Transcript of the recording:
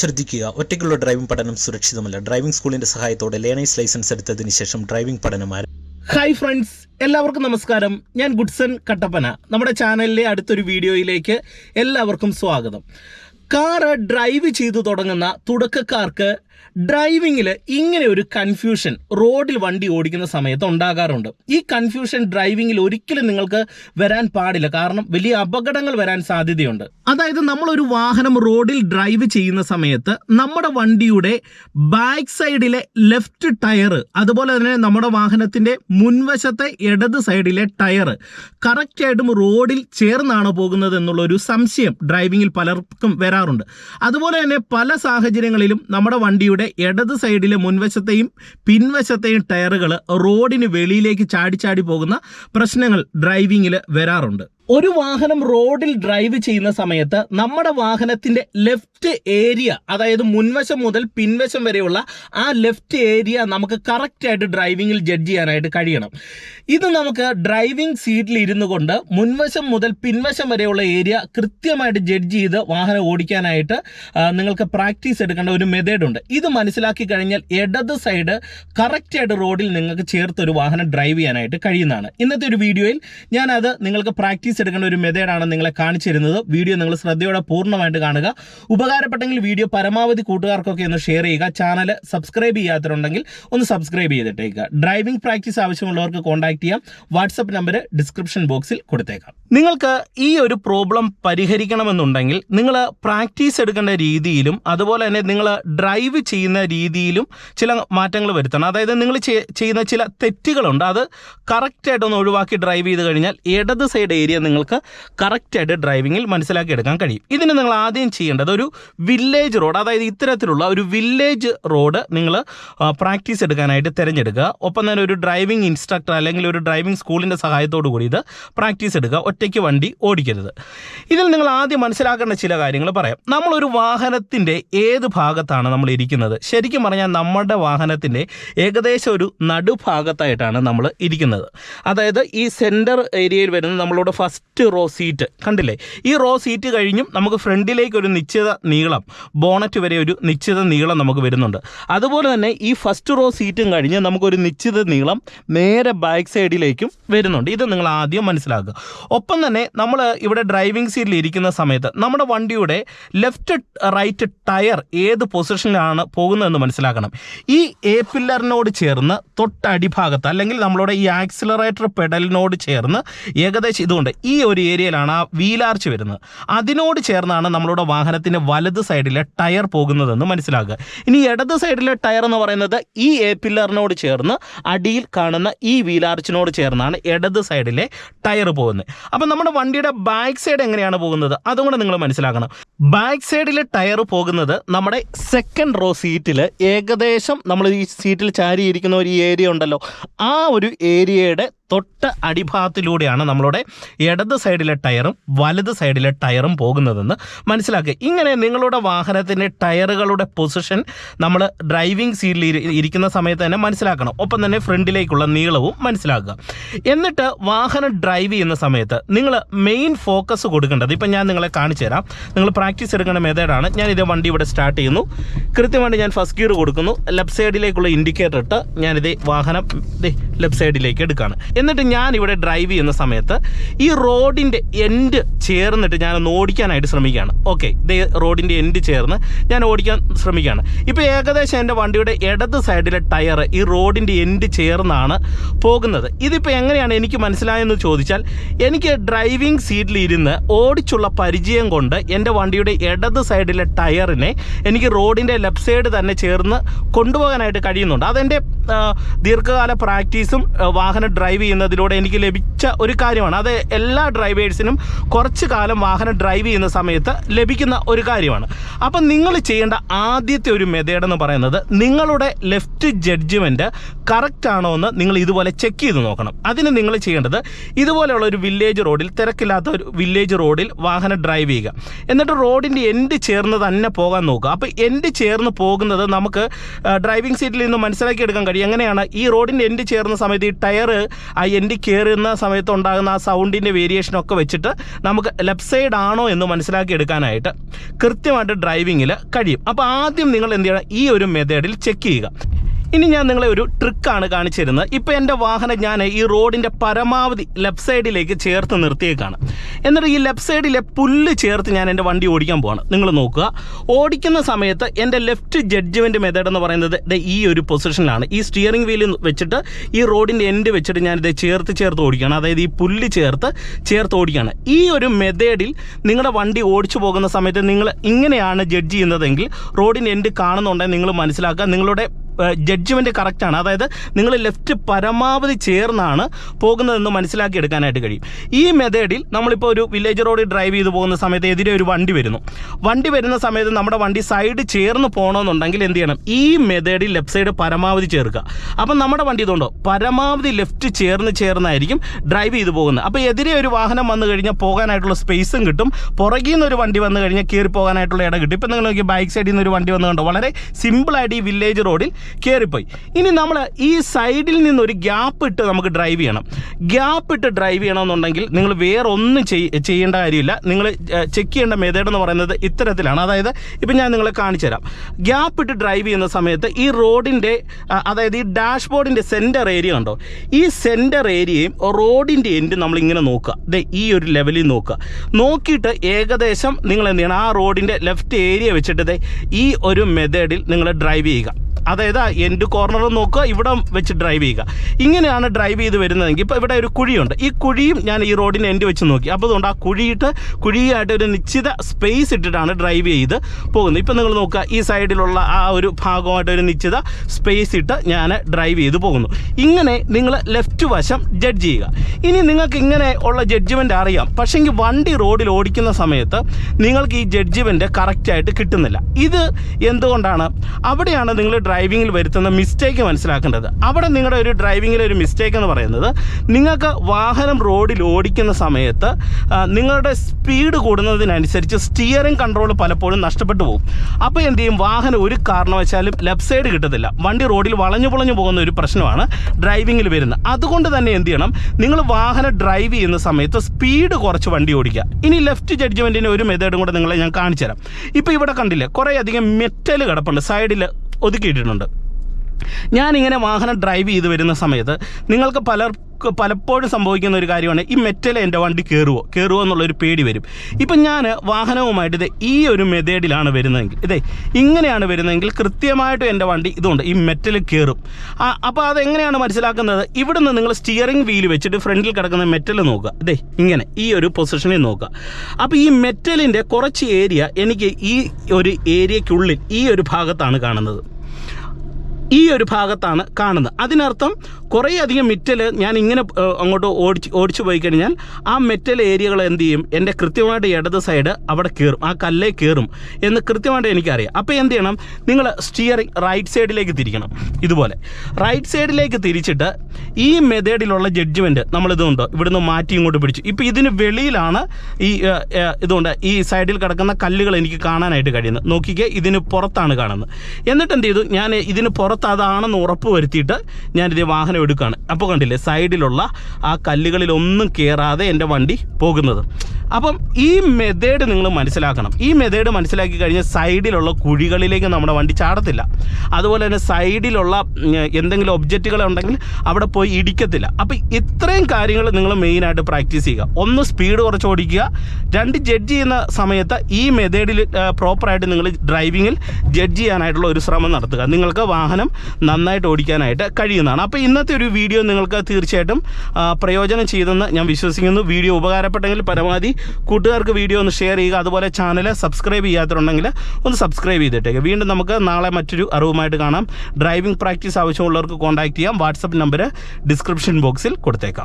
ശ്രദ്ധിക്കുക. ഒറ്റയ്ക്കുള്ള ഡ്രൈവിംഗ് പഠനം സുരക്ഷിതമല്ല. ഡ്രൈവിംഗ് സ്കൂളിന്റെ സഹായത്തോടെ ലേണേഴ്സ് ലൈസൻസ് എടുത്തതിന് ശേഷം ഡ്രൈവിംഗ് പഠനം ഹായ് ഫ്രണ്ട്സ് എല്ലാവർക്കും നമസ്കാരം. ഞാൻ ഗുഡ്സൺ കട്ടപ്പന. നമ്മുടെ ചാനലിലെ അടുത്തൊരു വീഡിയോയിലേക്ക് എല്ലാവർക്കും സ്വാഗതം. കാറ് ഡ്രൈവ് ചെയ്തു തുടങ്ങുന്ന തുടക്കക്കാർക്ക് ഡ്രൈവിങ്ങിൽ ഇങ്ങനെ ഒരു കൺഫ്യൂഷൻ റോഡിൽ വണ്ടി ഓടിക്കുന്ന സമയത്ത് ഉണ്ടാകാറുണ്ട്. ഈ കൺഫ്യൂഷൻ ഡ്രൈവിങ്ങിൽ ഒരിക്കലും നിങ്ങൾക്ക് വരാൻ പാടില്ല. കാരണം വലിയ അപകടങ്ങൾ വരാൻ സാധ്യതയുണ്ട്. അതായത് നമ്മളൊരു വാഹനം റോഡിൽ ഡ്രൈവ് ചെയ്യുന്ന സമയത്ത് നമ്മുടെ വണ്ടിയുടെ ബാക്ക് സൈഡിലെ ലെഫ്റ്റ് ടയർ അതുപോലെ തന്നെ നമ്മുടെ വാഹനത്തിന്റെ മുൻവശത്തെ ഇടത് സൈഡിലെ ടയർ കറക്റ്റായിട്ടും റോഡിൽ ചേർന്നാണ് പോകുന്നത് എന്നുള്ള ഒരു സംശയം ഡ്രൈവിങ്ങിൽ പലർക്കും വരാറുണ്ട്. അതുപോലെ തന്നെ പല സാഹചര്യങ്ങളിലും നമ്മുടെ വണ്ടിയുടെ ഇടത് സൈഡിലെ മുൻവശത്തെയും പിൻവശത്തെയും ടയറുകൾ റോഡിന് വെളിയിലേക്ക് ചാടി ചാടി പോകുന്ന പ്രശ്നങ്ങൾ ഡ്രൈവിങ്ങിൽ വരാറുണ്ട്. ഒരു വാഹനം റോഡിൽ ഡ്രൈവ് ചെയ്യുന്ന സമയത്ത് നമ്മുടെ വാഹനത്തിന്റെ ലെഫ്റ്റ് ഏരിയ അതായത് മുൻവശം മുതൽ പിൻവശം വരെയുള്ള ആ ലെഫ്റ്റ് ഏരിയ നമുക്ക് കറക്റ്റ് ആയിട്ട് ഡ്രൈവിങ്ങിൽ ജഡ്ജ് ചെയ്യാനായിട്ട് കഴിയണം. ഇത് നമുക്ക് ഡ്രൈവിംഗ് സീറ്റിൽ ഇരുന്നു കൊണ്ട് മുൻവശം മുതൽ പിൻവശം വരെയുള്ള ഏരിയ കൃത്യമായിട്ട് ജഡ്ജ് ചെയ്ത് വാഹനം ഓടിക്കാനായിട്ട് നിങ്ങൾക്ക് പ്രാക്ടീസ് എടുക്കേണ്ട ഒരു മെത്തേഡ് ഉണ്ട്. ഇത് മനസ്സിലാക്കി കഴിഞ്ഞാൽ ഇടത് സൈഡ് കറക്റ്റ് ആയിട്ട് റോഡിൽ നിങ്ങൾക്ക് ചേർത്ത് ഒരു വാഹനം ഡ്രൈവ് ചെയ്യാനായിട്ട് കഴിയുന്നതാണ്. ഇന്നത്തെ ഒരു വീഡിയോയിൽ ഞാനത് നിങ്ങൾക്ക് പ്രാക്ടീസ് എടുക്കേണ്ട ഒരു മെത്തേഡാണ് നിങ്ങളെ കാണിച്ചു തരുന്നത് വീഡിയോ നിങ്ങൾ ശ്രദ്ധയോടെ പൂർണമായിട്ട് കാണുക. ഉപകാരപ്പെട്ടെങ്കിൽ വീഡിയോ പരമാവധി കൂട്ടുകാർക്കൊക്കെ ഒന്ന് ഷെയർ ചെയ്യുക. ചാനൽ സബ്സ്ക്രൈബ് ചെയ്യാത്തവരുണ്ടെങ്കിൽ ഒന്ന് സബ്സ്ക്രൈബ് ചെയ്തിട്ടേക്കുക ഡ്രൈവിംഗ് പ്രാക്ടീസ് ആവശ്യമുള്ളവർക്ക് കോൺടാക്ട് ചെയ്യാം. വാട്സപ്പ് നമ്പർ ഡിസ്ക്രിപ്ഷൻ ബോക്സിൽ കൊടുത്തേക്കാം. നിങ്ങൾക്ക് ഈ ഒരു പ്രോബ്ലം പരിഹരിക്കണമെന്നുണ്ടെങ്കിൽ നിങ്ങൾ പ്രാക്ടീസ് എടുക്കേണ്ട രീതിയിലും അതുപോലെ തന്നെ നിങ്ങൾ ഡ്രൈവ് ചെയ്യുന്ന രീതിയിലും ചില മാറ്റങ്ങൾ വരുത്തണം. അതായത് നിങ്ങൾ ചെയ്യുന്ന ചില തെറ്റുകളുണ്ട്. അത് കറക്റ്റായിട്ടൊന്ന് ഒഴിവാക്കി ഡ്രൈവ് ചെയ്ത് കഴിഞ്ഞാൽ ഇടത് സൈഡ് ഏരിയ നിങ്ങൾക്ക് കറക്റ്റായിട്ട് ഡ്രൈവിങ്ങിൽ മനസ്സിലാക്കിയെടുക്കാൻ കഴിയും. ഇതിന് നിങ്ങൾ ആദ്യം ചെയ്യേണ്ടത് ഒരു വില്ലേജ് റോഡ് അതായത് ഇത്തരത്തിലുള്ള ഒരു വില്ലേജ് റോഡ് നിങ്ങൾ പ്രാക്ടീസ് എടുക്കാനായിട്ട് തിരഞ്ഞെടുക്കുക. ഒപ്പം തന്നെ ഒരു ഡ്രൈവിംഗ് ഇൻസ്ട്രക്ടർ അല്ലെങ്കിൽ ഒരു ഡ്രൈവിംഗ് സ്കൂളിന്റെ സഹായത്തോടു കൂടി ഇത് പ്രാക്ടീസ് എടുക്കുക. ഒറ്റയ്ക്ക് വണ്ടി ഓടിക്കരുത്. ഇതിൽ നിങ്ങൾ ആദ്യം മനസ്സിലാക്കേണ്ട ചില കാര്യങ്ങൾ പറയാം. നമ്മളൊരു വാഹനത്തിന്റെ ഏത് ഭാഗത്താണ് നമ്മൾ ഇരിക്കുന്നത്? ശരിക്കും പറഞ്ഞാൽ നമ്മുടെ വാഹനത്തിന്റെ ഏകദേശം ഒരു നടുഭാഗത്തായിട്ടാണ് നമ്മൾ ഇരിക്കുന്നത്. അതായത് ഈ സെന്റർ ഏരിയയിൽ വരുന്ന നമ്മളോട് ഫസ്റ്റ് റോ സീറ്റ് കണ്ടില്ലേ? ഈ റോ സീറ്റ് കഴിഞ്ഞും നമുക്ക് ഫ്രണ്ടിലേക്ക് ഒരു നിശ്ചിത നീളം ബോണറ്റ് വരെ ഒരു നിശ്ചിത നീളം നമുക്ക് വരുന്നുണ്ട്. അതുപോലെ തന്നെ ഈ ഫസ്റ്റ് റോ സീറ്റും കഴിഞ്ഞ് നമുക്കൊരു നിശ്ചിത നീളം നേരെ ബാക്ക് സൈഡിലേക്കും വരുന്നുണ്ട്. ഇത് നിങ്ങൾ ആദ്യം മനസ്സിലാക്കുക. ഒപ്പം തന്നെ നമ്മൾ ഇവിടെ ഡ്രൈവിംഗ് സീറ്റിൽ ഇരിക്കുന്ന സമയത്ത് നമ്മുടെ വണ്ടിയുടെ ലെഫ്റ്റ് റൈറ്റ് ടയർ ഏത് പൊസിഷനിലാണ് പോകുന്നതെന്ന് മനസ്സിലാക്കണം. ഈ എ പില്ലറിനോട് ചേർന്ന് തൊട്ടടിഭാഗത്ത് അല്ലെങ്കിൽ നമ്മളുടെ ഈ ആക്സിലറേറ്റർ പെഡലിനോട് ചേർന്ന് ഏകദേശം ഇതുകൊണ്ട് ഈ ഒരു ഏരിയയിലാണ് ആ വീലാർച്ച് വരുന്നത്. അതിനോട് ചേർന്നാണ് നമ്മളുടെ വാഹനത്തിന്റെ വലത് സൈഡിലെ ടയർ പോകുന്നതെന്ന് മനസ്സിലാക്കുക. ഇനി ഇടത് സൈഡിലെ ടയർ എന്ന് പറയുന്നത് ഈ എ പില്ലറിനോട് ചേർന്ന് അടിയിൽ കാണുന്ന ഈ വീലാർച്ചിനോട് ചേർന്നാണ് ഇടത് സൈഡിലെ ടയർ പോകുന്നത്. അപ്പം നമ്മുടെ വണ്ടിയുടെ ബാക്ക് സൈഡ് എങ്ങനെയാണ് പോകുന്നത്? അതും കൂടെ നിങ്ങൾ മനസ്സിലാക്കണം. ബാക്ക് സൈഡിലെ ടയർ പോകുന്നത് നമ്മുടെ സെക്കൻഡ് റോ സീറ്റിൽ ഏകദേശം നമ്മൾ ഈ സീറ്റിൽ ചാരിയിരിക്കുന്ന ഒരു ഏരിയ ഉണ്ടല്ലോ. ആ ഒരു ഏരിയയുടെ തൊട്ട് അടിഭാഗത്തിലൂടെയാണ് നമ്മളുടെ ഇടത് സൈഡിലെ ടയറും വലത് സൈഡിലെ ടയറും പോകുന്നതെന്ന് മനസ്സിലാക്കുക. ഇങ്ങനെ നിങ്ങളുടെ വാഹനത്തിന്റെ ടയറുകളുടെ പൊസിഷൻ നമ്മൾ ഡ്രൈവിംഗ് സീറ്റിൽ ഇരിക്കുന്ന സമയത്ത് തന്നെ മനസ്സിലാക്കണം. ഒപ്പം തന്നെ ഫ്രണ്ടിലേക്കുള്ള നീളവും മനസ്സിലാക്കുക. എന്നിട്ട് വാഹനം ഡ്രൈവ് ചെയ്യുന്ന സമയത്ത് നിങ്ങൾ മെയിൻ ഫോക്കസ് കൊടുക്കേണ്ടത് ഇപ്പം ഞാൻ നിങ്ങളെ കാണിച്ചു തരാം. നിങ്ങൾ പ്രാക്ടീസ് എടുക്കേണ്ട മെത്തേഡാണ്. ഞാൻ ഇതേ വണ്ടി ഇവിടെ സ്റ്റാർട്ട് ചെയ്യുന്നു. കൃത്യമായിട്ട് ഞാൻ ഫസ്റ്റ് ഗിയർ കൊടുക്കുന്നു. ലെഫ്റ്റ് സൈഡിലേക്കുള്ള ഇൻഡിക്കേറ്റർ ഇട്ട് ഞാനിത് വാഹനം ലെഫ്റ്റ് സൈഡിലേക്ക് എടുക്കുകയാണ്. എന്നിട്ട് ഞാൻ ഇവിടെ ഡ്രൈവ് ചെയ്യുന്ന സമയത്ത് ഈ റോഡിന്റെ എൻഡ് ചേർന്നിട്ട് ഞാനൊന്ന് ഓടിക്കാനായിട്ട് ശ്രമിക്കുകയാണ്. ഓക്കെ ഇതേ റോഡിന്റെ എൻഡ് ചേർന്ന് ഞാൻ ഓടിക്കാൻ ശ്രമിക്കുകയാണ്. ഇപ്പോൾ ഏകദേശം എന്റെ വണ്ടിയുടെ ഇടത് സൈഡിലെ ടയർ ഈ റോഡിന്റെ എൻഡ് ചേർന്നാണ് പോകുന്നത്. ഇതിപ്പോൾ എങ്ങനെയാണ് എനിക്ക് മനസ്സിലായെന്ന് ചോദിച്ചാൽ എനിക്ക് ഡ്രൈവിംഗ് സീറ്റിൽ ഇരുന്ന് ഓടിച്ചുള്ള പരിചയം കൊണ്ട് എന്റെ വണ്ടിയുടെ ഇടത് സൈഡിലെ ടയറിനെ എനിക്ക് റോഡിന്റെ ലെഫ്റ്റ് സൈഡ് തന്നെ ചേർന്ന് കൊണ്ടുപോകാനായിട്ട് കഴിയുന്നുണ്ട്. അതെന്റെ ദീർഘകാല പ്രാക്ടീസും വാഹനം ഡ്രൈവ് ചെയ്യുന്നതിലൂടെ എനിക്ക് ലഭിച്ച ഒരു കാര്യമാണ്. അത് എല്ലാ ഡ്രൈവേഴ്സിനും കുറച്ച് കാലം വാഹനം ഡ്രൈവ് ചെയ്യുന്ന സമയത്ത് ലഭിക്കുന്ന ഒരു കാര്യമാണ്. അപ്പം നിങ്ങൾ ചെയ്യേണ്ട ആദ്യത്തെ ഒരു മെത്തേഡ് എന്ന് പറയുന്നത് നിങ്ങളുടെ ലെഫ്റ്റ് ജഡ്ജ്മെന്റ് കറക്റ്റ് ആണോ എന്ന് നിങ്ങൾ ഇതുപോലെ ചെക്ക് ചെയ്ത് നോക്കണം. അതിന് നിങ്ങൾ ചെയ്യേണ്ടത് ഇതുപോലെയുള്ള ഒരു വില്ലേജ് റോഡിൽ തിരക്കില്ലാത്ത ഒരു വില്ലേജ് റോഡിൽ വാഹനം ഡ്രൈവ് ചെയ്യുക. എന്നിട്ട് റോഡിന്റെ എൻഡ് ചേർന്ന് തന്നെ പോകാൻ നോക്കുക. അപ്പോൾ എൻഡ് ചേർന്ന് പോകുന്നത് നമുക്ക് ഡ്രൈവിംഗ് സീറ്റിൽ നിന്ന് മനസ്സിലാക്കി എടുക്കാൻ കഴിയും. എങ്ങനെയാണ്? ഈ റോഡിന്റെ എൻഡ് ചേർന്ന സമയത്ത് ഈ ടയർ ആ ഡി കയറുന്ന സമയത്ത് ഉണ്ടാകുന്ന ആ സൗണ്ടിന്റെ വേരിയേഷനൊക്കെ വെച്ചിട്ട് നമുക്ക് ലെഫ്റ്റ് സൈഡ് ആണോ എന്ന് മനസ്സിലാക്കി എടുക്കാനായിട്ട് കൃത്യമായിട്ട് ഡ്രൈവിങ്ങിൽ കഴിയും. അപ്പോൾ ആദ്യം നിങ്ങൾ എന്ത് ചെയ്യണം? ഈ ഒരു മെത്തേഡിൽ ചെക്ക് ചെയ്യുക. ഇനി ഞാൻ നിങ്ങളെ ഒരു ട്രിക്കാണ് കാണിച്ചു തരുന്നത് ഇപ്പോൾ എന്റെ വാഹനം ഞാൻ ഈ റോഡിന്റെ പരമാവധി ലെഫ്റ്റ് സൈഡിലേക്ക് ചേർത്ത് നിർത്തിയേക്കാണ്. എന്നിട്ട് ഈ ലെഫ്റ്റ് സൈഡിലെ പുല്ല് ചേർത്ത് ഞാൻ എന്റെ വണ്ടി ഓടിക്കാൻ പോവാണ്. നിങ്ങൾ നോക്കുക. ഓടിക്കുന്ന സമയത്ത് എന്റെ ലെഫ്റ്റ് ജഡ്ജ്മെന്റ് മെത്തേഡ് എന്ന് പറയുന്നത് ഈ ഒരു പൊസിഷനിലാണ് ഈ സ്റ്റിയറിംഗ് വീലിൽ വെച്ചിട്ട് ഈ റോഡിന്റെ എൻഡ് വെച്ചിട്ട് ഞാൻ ഞാനിത് ചേർത്ത് ചേർത്ത് ഓടിക്കുകയാണ്. അതായത് ഈ പുല്ല് ചേർത്ത് ചേർത്ത് ഓടിക്കുകയാണ്. ഈ ഒരു മെത്തേഡിൽ നിങ്ങളുടെ വണ്ടി ഓടിച്ചു പോകുന്ന സമയത്ത് നിങ്ങൾ ഇങ്ങനെയാണ് ജഡ്ജ് ചെയ്യുന്നതെങ്കിൽ റോഡിന്റെ എൻഡ് കാണുന്നുണ്ടെങ്കിൽ നിങ്ങൾ മനസ്സിലാക്കുക. നിങ്ങളുടെ ജഡ്ജ്മെന്റ് കറക്റ്റാണ് അതായത് നിങ്ങൾ ലെഫ്റ്റ് പരമാവധി ചേർന്നാണ് പോകുന്നതെന്ന് മനസ്സിലാക്കി എടുക്കാനായിട്ട് കഴിയും. ഈ മെത്തേഡിൽ നമ്മളിപ്പോൾ ഒരു വില്ലേജ് റോഡിൽ ഡ്രൈവ് ചെയ്ത് പോകുന്ന സമയത്ത് എതിരെ ഒരു വണ്ടി വരുന്നു. വണ്ടി വരുന്ന സമയത്ത് നമ്മുടെ വണ്ടി സൈഡ് ചേർന്ന് പോകണമെന്നുണ്ടെങ്കിൽ എന്ത് ചെയ്യണം? ഈ മെത്തേഡിൽ ലെഫ്റ്റ് സൈഡ് പരമാവധി ചേർക്കുക. അപ്പം നമ്മുടെ വണ്ടി ഇതുകൊണ്ടോ പരമാവധി ലെഫ്റ്റ് ചേർന്ന് ചേർന്നായിരിക്കും ഡ്രൈവ് ചെയ്ത് പോകുന്നത്. അപ്പോൾ എതിരെ ഒരു വാഹനം വന്നു കഴിഞ്ഞാൽ പോകാനായിട്ടുള്ള സ്പേസും കിട്ടും. പുറകിൽ നിന്ന് ഒരു വണ്ടി വന്നു കഴിഞ്ഞാൽ കയറി പോകാനായിട്ടുള്ള ഇടം കിട്ടും. ഇപ്പം നിങ്ങൾ നോക്കി ബൈക്ക് സൈഡിൽ നിന്ന് ഒരു വണ്ടി വന്നു കണ്ടോ? വളരെ സിമ്പിളായിട്ട് ഈ വില്ലേജ് റോഡിൽ കയറിപ്പോയി ഇനി നമ്മൾ ഈ സൈഡിൽ നിന്ന് ഒരു ഗ്യാപ്പ് ഇട്ട് നമുക്ക് ഡ്രൈവ് ചെയ്യണം. ഗ്യാപ്പ് ഇട്ട് ഡ്രൈവ് ചെയ്യണമെന്നുണ്ടെങ്കിൽ നിങ്ങൾ വേറെ ഒന്നും ചെയ്- ചെയ്യേണ്ട കാര്യമില്ല. നിങ്ങൾ ചെക്ക് ചെയ്യേണ്ട മെത്തേഡ് എന്ന് പറയുന്നത് ഇത്തരത്തിലാണ്. അതായത് ഇപ്പം ഞാൻ നിങ്ങളെ കാണിച്ചു തരാം. ഗ്യാപ്പ് ഇട്ട് ഡ്രൈവ് ചെയ്യുന്ന സമയത്ത് ഈ റോഡിന്റെ അതായത് ഈ ഡാഷ് ബോർഡിന്റെ സെന്റർ ഏരിയ കണ്ടോ? ഈ സെന്റർ ഏരിയയും റോഡിന്റെ എൻഡ് നമ്മളിങ്ങനെ നോക്കുക. ദേ ഈ ഒരു ലെവലിൽ നോക്കുക. നോക്കിയിട്ട് ഏകദേശം നിങ്ങൾ എന്ത് ചെയ്യണം? ആ റോഡിന്റെ ലെഫ്റ്റ് ഏരിയ വെച്ചിട്ട് ഈ ഒരു മെത്തേഡിൽ നിങ്ങൾ ഡ്രൈവ് ചെയ്യുക. അതായത് എന്റെ കോർണർ നോക്കുക ഇവിടെ വെച്ച് ഡ്രൈവ് ചെയ്യുക. ഇങ്ങനെയാണ് ഡ്രൈവ് ചെയ്ത് വരുന്നതെങ്കിൽ ഇപ്പോൾ ഇവിടെ ഒരു കുഴിയുണ്ട്. ഈ കുഴിയും ഞാൻ ഈ റോഡിന്റെ എൻഡ് വെച്ച് നോക്കി. അപ്പോൾ അതുകൊണ്ട് ആ കുഴിയിട്ട് കുഴിയായിട്ട് ഒരു നിശ്ചിത സ്പേസ് ഇട്ടിട്ടാണ് ഡ്രൈവ് ചെയ്ത് പോകുന്നത്. ഇപ്പോൾ നിങ്ങൾ നോക്കുക ഈ സൈഡിലുള്ള ആ ഒരു ഭാഗമായിട്ട് ഒരു നിശ്ചിത സ്പേസ് ഇട്ട് ഞാൻ ഡ്രൈവ് ചെയ്ത് പോകുന്നു. ഇങ്ങനെ നിങ്ങൾ ലെഫ്റ്റ് വശം ജഡ്ജ് ചെയ്യുക. ഇനി നിങ്ങൾക്ക് ഇങ്ങനെ ഉള്ള ജഡ്ജ്മെന്റ് അറിയാം. പക്ഷേങ്കിൽ വണ്ടി റോഡിൽ ഓടിക്കുന്ന സമയത്ത് നിങ്ങൾക്ക് ഈ ജഡ്ജ്മെന്റ് കറക്റ്റായിട്ട് കിട്ടുന്നില്ല. ഇത് എന്തുകൊണ്ടാണ്? അവിടെയാണ് നിങ്ങൾ ഡ്രൈവിങ്ങിൽ വരുത്തുന്ന മിസ്റ്റേക്ക് മനസ്സിലാക്കേണ്ടത്. അവിടെ നിങ്ങളുടെ ഒരു ഡ്രൈവിങ്ങിലെ ഒരു മിസ്റ്റേക്ക് എന്ന് പറയുന്നത് നിങ്ങൾക്ക് വാഹനം റോഡിൽ ഓടിക്കുന്ന സമയത്ത് നിങ്ങളുടെ സ്പീഡ് കൂടുന്നതിനനുസരിച്ച് സ്റ്റിയറിംഗ് കൺട്രോൾ പലപ്പോഴും നഷ്ടപ്പെട്ടു പോകും. അപ്പോൾ എന്ത് ചെയ്യും? വാഹനം ഒരു കാരണവശാലും ലെഫ്റ്റ് സൈഡ് കിട്ടത്തില്ല. വണ്ടി റോഡിൽ വളഞ്ഞു പുളഞ്ഞു പോകുന്ന ഒരു പ്രശ്നമാണ് ഡ്രൈവിങ്ങിൽ വരുന്നത്. അതുകൊണ്ട് തന്നെ എന്ത് ചെയ്യണം? നിങ്ങൾ വാഹനം ഡ്രൈവ് ചെയ്യുന്ന സമയത്ത് സ്പീഡ് കുറച്ച് വണ്ടി ഓടിക്കുക. ഇനി ലെഫ്റ്റ് ജഡ്ജ്മെന്റിന്റെ ഒരു മെത്തേഡും കൂടെ നിങ്ങളെ ഞാൻ കാണിച്ചു തരാം ഇപ്പോൾ ഇവിടെ കണ്ടില്ലേ? കുറേ അധികം മെറ്റൽ കിടപ്പുണ്ട്. സൈഡിൽ ഒതുക്കിയിട്ടിട്ടുണ്ട്. ഞാനിങ്ങനെ വാഹനം ഡ്രൈവ് ചെയ്ത് വരുന്ന സമയത്ത് നിങ്ങൾക്ക് പലർക്ക് പലപ്പോഴും സംഭവിക്കുന്ന ഒരു കാര്യമാണ് ഈ മെറ്റൽ എന്റെ വണ്ടി കയറുമോ കയറുമോ എന്നുള്ളൊരു പേടി വരും. ഇപ്പം ഞാൻ വാഹനവുമായിട്ട് ഇത് ഈ ഒരു മെതേഡിലാണ് വരുന്നതെങ്കിൽ ഇതേ ഇങ്ങനെയാണ് വരുന്നതെങ്കിൽ കൃത്യമായിട്ടും എന്റെ വണ്ടി ഇതുണ്ട് ഈ മെറ്റൽ കയറും അപ്പോൾ അതെങ്ങനെയാണ് മനസ്സിലാക്കുന്നത്? ഇവിടുന്ന് നിങ്ങൾ സ്റ്റിയറിംഗ് വീൽ വെച്ചിട്ട് ഫ്രണ്ടിൽ കിടക്കുന്ന മെറ്റൽ നോക്കുക. ഇതേ ഇങ്ങനെ ഈ ഒരു പൊസിഷനിൽ നോക്കുക. അപ്പോൾ ഈ മെറ്റലിന്റെ കുറച്ച് ഏരിയ എനിക്ക് ഈ ഒരു ഏരിയയ്ക്കുള്ളിൽ ഈ ഒരു ഭാഗത്താണ് കാണുന്നത്. ഈ ഒരു ഭാഗത്താണ് കാണുന്നത്. അതിനർത്ഥം കുറേ അധികം മെറ്റൽ ഞാൻ ഇങ്ങനെ അങ്ങോട്ട് ഓടിച്ച് ഓടിച്ചു പോയി കഴിഞ്ഞാൽ ആ മെറ്റൽ ഏരിയകൾ എന്ത് ചെയ്യും? എന്റെ കൃത്യമായിട്ട് ഇടത് സൈഡ് അവിടെ കയറും ആ കല്ലേ കയറും എന്ന് കൃത്യമായിട്ട് എനിക്കറിയാം. അപ്പോൾ എന്ത് ചെയ്യണം? നിങ്ങൾ സ്റ്റിയറിംഗ് റൈറ്റ് സൈഡിലേക്ക് തിരിക്കണം. ഇതുപോലെ. റൈറ്റ് സൈഡിലേക്ക് തിരിച്ചിട്ട് ഈ മെത്തേഡിലുള്ള ജഡ്ജ്മെന്റ് നമ്മളിതുണ്ടോ ഇവിടുന്ന് മാറ്റി ഇങ്ങോട്ട് പിടിച്ചു. ഇപ്പോൾ ഇതിന് വെളിയിലാണ് ഈ ഇതുകൊണ്ട് ഈ സൈഡിൽ കിടക്കുന്ന കല്ലുകൾ എനിക്ക് കാണാനായിട്ട് കഴിയുന്നത്. നോക്കിക്കേ ഇതിന് പുറത്താണ് കാണുന്നത്. എന്നിട്ട് എന്ത് ചെയ്തു? ഞാൻ ഇതിന് പുറത്ത് അതാണെന്ന് ഉറപ്പ് വരുത്തിയിട്ട് ഞാനിത് വാഹനം എടുക്കുകയാണ് അപ്പോൾ കണ്ടില്ലേ സൈഡിലുള്ള ആ കല്ലുകളിലൊന്നും കയറാതെ എന്റെ വണ്ടി പോകുന്നത്. അപ്പം ഈ മെത്തേഡ് നിങ്ങൾ മനസ്സിലാക്കണം. ഈ മെത്തേഡ് മനസ്സിലാക്കി കഴിഞ്ഞാൽ സൈഡിലുള്ള കുഴികളിലേക്ക് നമ്മുടെ വണ്ടി ചാടത്തില്ല. അതുപോലെ തന്നെ സൈഡിലുള്ള എന്തെങ്കിലും ഒബ്ജക്റ്റുകൾ ഉണ്ടെങ്കിൽ അവിടെ പോയി ഇടിക്കത്തില്ല. അപ്പം ഇത്രയും കാര്യങ്ങൾ നിങ്ങൾ മെയിനായിട്ട് പ്രാക്ടീസ് ചെയ്യുക. ഒന്ന് സ്പീഡ് കുറച്ച് ഓടിക്കുക. രണ്ട് ജഡ്ജ് ചെയ്യുന്ന സമയത്ത് ഈ മെത്തേഡിൽ പ്രോപ്പറായിട്ട് നിങ്ങൾ ഡ്രൈവിങ്ങിൽ ജഡ്ജ് ചെയ്യാനായിട്ടുള്ള ഒരു ശ്രമം നടത്തുക. നിങ്ങൾക്ക് വാഹനം നന്നായിട്ട് ഓടിക്കാനായിട്ട് കഴിയുന്നതാണ്. അപ്പോൾ ഇന്നത്തെ ഒരു വീഡിയോ നിങ്ങൾക്ക് തീർച്ചയായിട്ടും പ്രയോജനം ചെയ്തെന്ന് ഞാൻ വിശ്വസിക്കുന്നു. വീഡിയോ ഉപകാരപ്പെട്ടെങ്കിൽ പരമാവധി കൂട്ടുകാർക്ക് വീഡിയോ ഒന്ന് ഷെയർ ചെയ്യുക. അതുപോലെ ചാനൽ സബ്സ്ക്രൈബ് ചെയ്യാത്തതുണ്ടെങ്കിൽ ഒന്ന് സബ്സ്ക്രൈബ് ചെയ്തിട്ടേക്ക്. വീണ്ടും നമുക്ക് നാളെ മറ്റൊരു അറിവുമായിട്ട് കാണാം. ഡ്രൈവിംഗ് പ്രാക്ടീസ് ആവശ്യമുള്ളവർക്ക് കോൺടാക്ട് ചെയ്യാം. വാട്സപ്പ് നമ്പർ ഡിസ്ക്രിപ്ഷൻ ബോക്സിൽ കൊടുത്തേക്കാം.